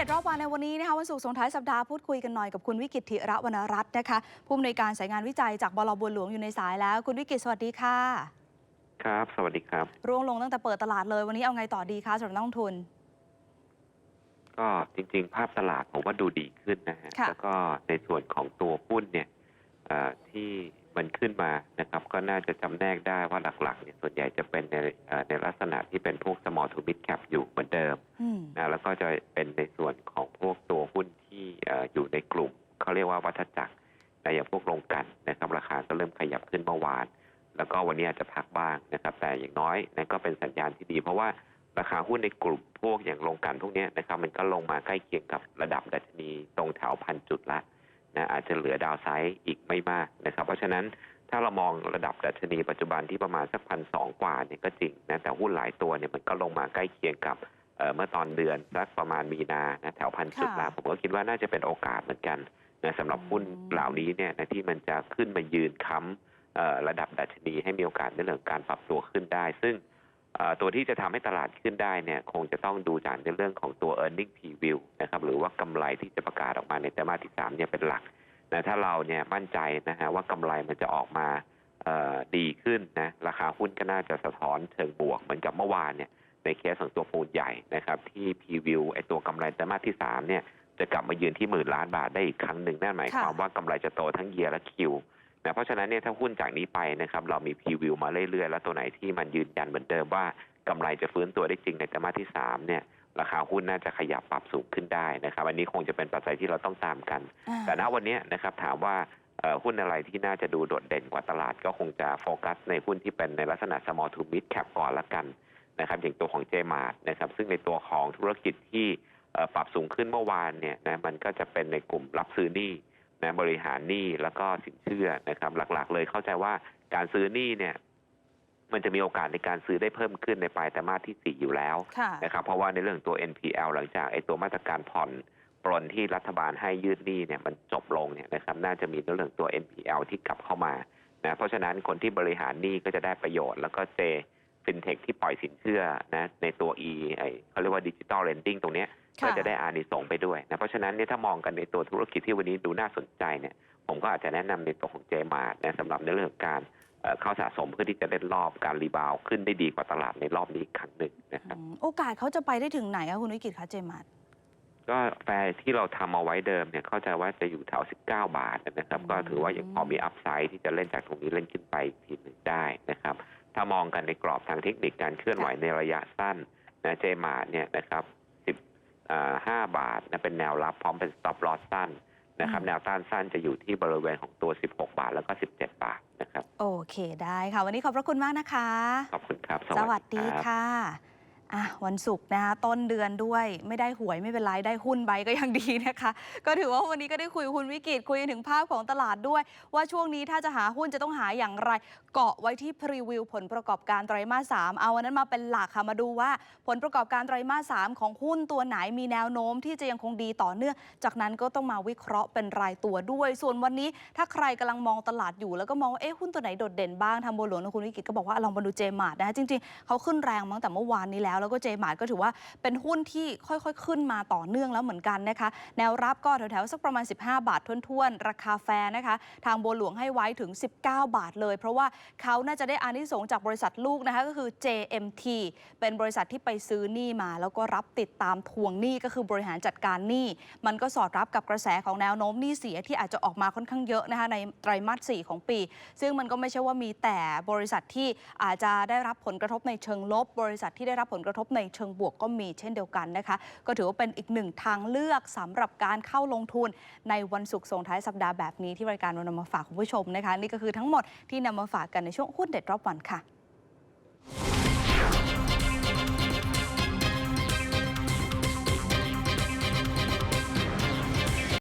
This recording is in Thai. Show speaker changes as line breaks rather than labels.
ด็ดรอบวันในวันนี้นะคะวันศุกร์ส่งท้ายสัปดาห์พูดคุยกันหน่อยกับคุณวิกิตธิระวรรณรัตน์นะคะผู้อำนวยการสายงานวิจัยจากบลบัวหลวงอยู่ในสายแล้ว คุณวิกิตสวัสดีค่ะ
ครับ สวัสดีครับ
ร่วงลงตั้งแต่เปิดตลาดเลยวันนี้เอาไงต่อดีคะสำหรับนักลงทุน
ก็จริง ๆ ภาพตลาดผมว่าดูดีขึ้นนะฮะ
ค่ะ
แล้วก็ในส่วนของตัวหุ้นเนี่ยเอ่อที่ มันขึ้นมานะครับ ก็น่าจะจำแนกได้ว่าหลักๆเนี่ยส่วนใหญ่จะเป็นในเอ่อในลักษณะที่เป็นพวก small to mid cap อยู่เหมือนเดิม
อืม
นะแล้วก็จะเป็นในส่วนของพวกตัวหุ้นที่เอ่ออยู่ในกลุ่มเขาเรียกว่าวัฏจักรนะอย่างพวกโรงกลันนะครับราคาก็เริ่มขยับขึ้นเมื่อวาน แล้วก็วันนี้อาจจะพักบ้างนะครับ แต่อย่างน้อยนั่นก็เป็นสัญญาณที่ดี เพราะว่าราคาหุ้นในกลุ่มพวกอย่างโรงกลันพวกเนี้ยนะครับ มันก็ลงมาใกล้เคียงกับระดับดัชนีตรงแถวพันจุดละ นะอาจจะเหลือดาวไซด์อีกไม่มากนะครับ เพราะฉะนั้นถ้าเรามองระดับดัชนีปัจจุบันที่ประมาณสักพันสองกว่าเนี่ยก็จริงนะแต่หุ้นหลายตัวเนี่ยมันก็ลงมาใกล้เคียงกับเอ่อเมื่อตอนเดือนสักประมาณมีนานะแถวพันจุดละ
ค่ะ
ผมก็คิดว่าน่าจะเป็นโอกาสเหมือนกันนะสำหรับหุ้น
อืม
เหล่านี้เนี่ยนะที่มันจะขึ้นมายืนค้ำเอ่อระดับดัชนีให้มีโอกาสในเรื่องของการปรับตัวขึ้นได้ ซึ่งเอ่อ ตัวที่จะทำให้ตลาดขึ้นได้เนี่ยคงจะต้องดูจากในเรื่องของตัว e a r n i n g preview นะครับหรือว่ากำไรที่จะประกาศออกมาในไตรมาสที่3เนี่ยเป็นหลักนะถ้าเราเนี่ยมั่นใจนะฮะว่ากำไรมันจะออกมาเอ่อดีขึ้นนะราคาหุ้นก็น่าจะสะท้อนเชิงบวกเหมือนกับเมื่อวานเนี่ยในเคสของตัวปูนใหญ่นะครับที่พรีวิวไอตัวกำไรไตรมาสที่3เนี่ยจะกลับมายืนที่หมื่นล้านบาทได้อีกครั้งหนึ่งนั่นหมายความว่ากำไรจะโตทั้งเยียและคิว นะเพราะฉะนั้นเนี่ยถ้าหุ้นจากนี้ไปนะครับเรามีพรีวิวมาเรื่อยๆ แล้วตัวไหนที่มันยืนยันเหมือนเดิมว่ากำไรจะฟื้นตัวได้จริงในไตรมาสที่3เนี่ยราคาหุ้นน่าจะขยับปรับสูงขึ้นได้นะครับอันนี้คงจะเป็นปัจจัยที่เราต้องตามกัน
อ่า
แต่ณวันนี้นะครับถามว่าเอ่อหุ้นอะไรที่น่าจะดูโดดเด่นกว่าตลาดก็คงจะโฟกัสในหุ้นที่เป็นในลักษณะ small to mid cap ก่อนละกันนะครับอย่างตัวของ j m a r t นะครับซึ่งในตัวของธุรกิจที่เอ่อปรับสูงขึ้นเมื่อวานเนี่ยนะมันก็จะเป็นในกลุ่มรับซื้อหนี้ นะบริหารหนี้แล้วก็สินเชื่อนะครับ หลักๆ เลยเข้าใจว่าการซื้อหนี้เนี่ย มันจะมีโอกาสในการซื้อได้เพิ่มขึ้นในปลายไตรมาสที่ 4 อยู่แล้ว
ค่ะ
นะครับ เพราะว่าในเรื่องตัว NPL หลังจากไอ้ตัวมาตรการผ่อนปรนที่รัฐบาลให้ยืดหนี้เนี่ยมันจบลงเนี่ยนะครับ น่าจะมีในเรื่องตัว NPL ที่กลับเข้ามานะเพราะฉะนั้นคนที่บริหารหนี้ก็จะได้ประโยชน์ แล้วก็เจฟินเทคที่ปล่อยสินเชื่อนะในตัว E ไอเขาเรียกว่าดิจิตอลเลนดิ้งตรงเนี้ย
ค่ะ
ก็จะได้อานิสงส์ไปด้วยนะเพราะฉะนั้นเนี่ยถ้ามองกันในตัวธุรกิจที่วันนี้ดูน่าสนใจเนี่ย ผมก็อาจจะแนะนำในตัวของเจมาร์นะสำหรับในเรื่องของการเอ่อเข้าสะสมเพื่อที่จะเล่นรอบการรีบาวด์ขึ้นได้ดีกว่าตลาดในรอบนี้อีกครั้งหนึ่งนะครับ
อืมโอกาสเขาจะไปได้ถึงไหนคะคุณวิกิตคะเจมาร์
ก็แฟร์ที่เราทำเอาไว้เดิมเนี่ยเข้าใจว่าจะอยู่แถว 19 บาทนะครับ
อืม
ก็ถือว่ายังพอมีอัพไซด์ที่จะเล่นจากตรงนี้เล่นขึ้นไปอีกทีหนึ่งได้นะครับ ถ้ามองกันในกรอบทางเทคนิคการเคลื่อนไหวในระยะสั้นนะเจมาร์เนี่ยนะครับ 10อ่า5บาทนะเป็นแนวรับพร้อมเป็น stop loss สั้นนะครับแนวต้านสั้นจะอยู่ที่บริเวณของตัว 16 บาทแล้วก็ 17 บาทนะครับ
โอเคได้ค่ะ วันนี้ขอบพระคุณมากนะคะ
ขอบคุณครับ
สวัสดี
รับ
ค่ะ อะวันศุกร์นะคะต้นเดือนด้วยไม่ได้หวยไม่เป็นไรได้หุ้นใบก็ยังดีนะคะ ก็ถือว่าวันนี้ก็ได้คุยคุณวิกิตคุยถึงภาพของตลาดด้วย ว่าช่วงนี้ถ้าจะหาหุ้นจะต้องหาอย่างไร เกาะไว้ที่พรีวิวผลประกอบการไตรมาสสามเอาอันนั้นมาเป็นหลักค่ะมาดูว่า ผลประกอบการไตรมาสสามของหุ้นตัวไหนมีแนวโน้มที่จะยังคงดีต่อเนื่องจากนั้นก็ต้องมาวิเคราะห์เป็นรายตัวด้วย ส่วนวันนี้ถ้าใครกำลังมองตลาดอยู่แล้วก็มองว่าเอ๊ะหุ้นตัวไหนโดดเด่นบ้างทางบัวหลวงนะคุณวิกิตก็บอกว่าลองมาดูเจมาร์ดนะจริงๆเขาขึ้นแรงมาตั้งแต่เมื่อวานนี้แล้วแล้วก็เจมาร์ก็ถือว่าเป็นหุ้นที่ค่อยๆ ขึ้นมาต่อเนื่องแล้วเหมือนกันนะคะ แนวรับก็แถวๆสักประมาณ 15 บาทท้วนๆ ราคาแฟร์นะคะ ทางบัวหลวงให้ไว้ถึง 19 บาทเลย เพราะว่าเขาน่าจะได้อานิสงจากบริษัทลูกนะคะก็คือ JMT เป็นบริษัทที่ไปซื้อหนี้มา แล้วก็รับติดตามทวงหนี้ก็คือบริหารจัดการหนี้มันก็สอดรับกับกระแสของแนวโน้มหนี้เสียที่อาจจะออกมาค่อนข้างเยอะนะคะในไตรมาส4ของปี ซึ่งมันก็ไม่ใช่ว่ามีแต่บริษัทที่อาจจะได้รับผลกระทบในเชิงลบ บริษัทที่ได้รับผลกระระทบในเชิงบวกก็มีเช่นเดียวกันนะคะ ก็ถือว่าเป็นอีกหนึ่งทางเลือกสำหรับการเข้าลงทุนในวันศุกร์ส่งท้ายสัปดาห์แบบนี้ที่รายการเรานำมาฝากคุณผู้ชมนะคะ นี่ก็คือทั้งหมดที่นำมาฝากกันในช่วงหุ้นเด็ดรอบวันค่ะ